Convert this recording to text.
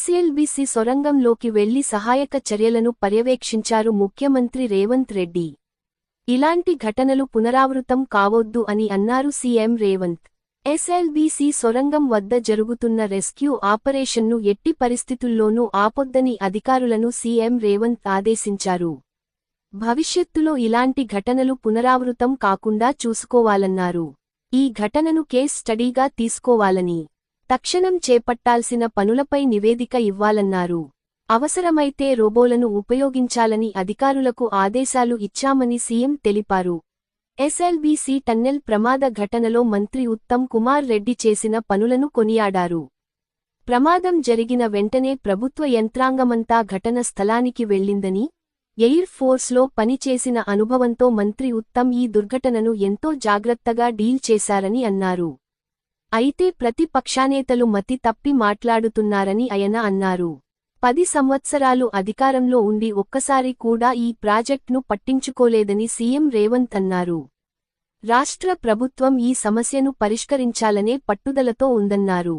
SLBC సొరంగంలోకి వెళ్ళి సహాయక చర్యలను పర్యవేక్షించారు ముఖ్యమంత్రి రేవంత్ రెడ్డి. ఇలాంటి ఘటనలు పునరావృతం కావొద్దు అని అన్నారు సీఎం రేవంత్. ఎస్ఎల్బీసీ సొరంగం వద్ద జరుగుతున్న రెస్క్యూ ఆపరేషన్ను ఎట్టి పరిస్థితుల్లోనూ ఆపొద్దని అధికారులను సీఎం రేవంత్ ఆదేశించారు. భవిష్యత్తులో ఇలాంటి ఘటనలు పునరావృతం కాకుండా చూసుకోవాలన్నారు. ఈ ఘటనను కేస్ స్టడీగా తీసుకోవాలని తక్షణం చేపట్టాల్సిన పనులపై నివేదిక ఇవ్వాలన్నారు. అవసరమైతే రోబోలను ఉపయోగించాలని అధికారులకు ఆదేశాలు ఇచ్చామని సీఎం తెలిపారు. ఎస్ఎల్బీసీ టన్నెల్ ప్రమాద ఘటనలో మంత్రి ఉత్తమ్ కుమార్ రెడ్డి చేసిన పనులను కొనియాడారు. ప్రమాదం జరిగిన వెంటనే ప్రభుత్వ యంత్రాంగమంతా ఘటన స్థలానికి వెళ్ళిందని ఎయిర్ ఫోర్స్లో పనిచేసిన అనుభవంతో మంత్రి ఉత్తమ్ ఈ దుర్ఘటనను ఎంతో జాగ్రత్తగా డీల్ చేశారని అన్నారు. అయితే ప్రతిపక్షానేతలు మతి తప్పి మాట్లాడుతున్నారని ఆయన అన్నారు. పది సంవత్సరాలు అధికారంలో ఉండి ఒక్కసారి కూడా ఈ ప్రాజెక్టును పట్టించుకోలేదని సీఎం రేవంత్ అన్నారు. రాష్ట్ర ప్రభుత్వం ఈ సమస్యను పరిష్కరించాలనే పట్టుదలతో ఉందన్నారు.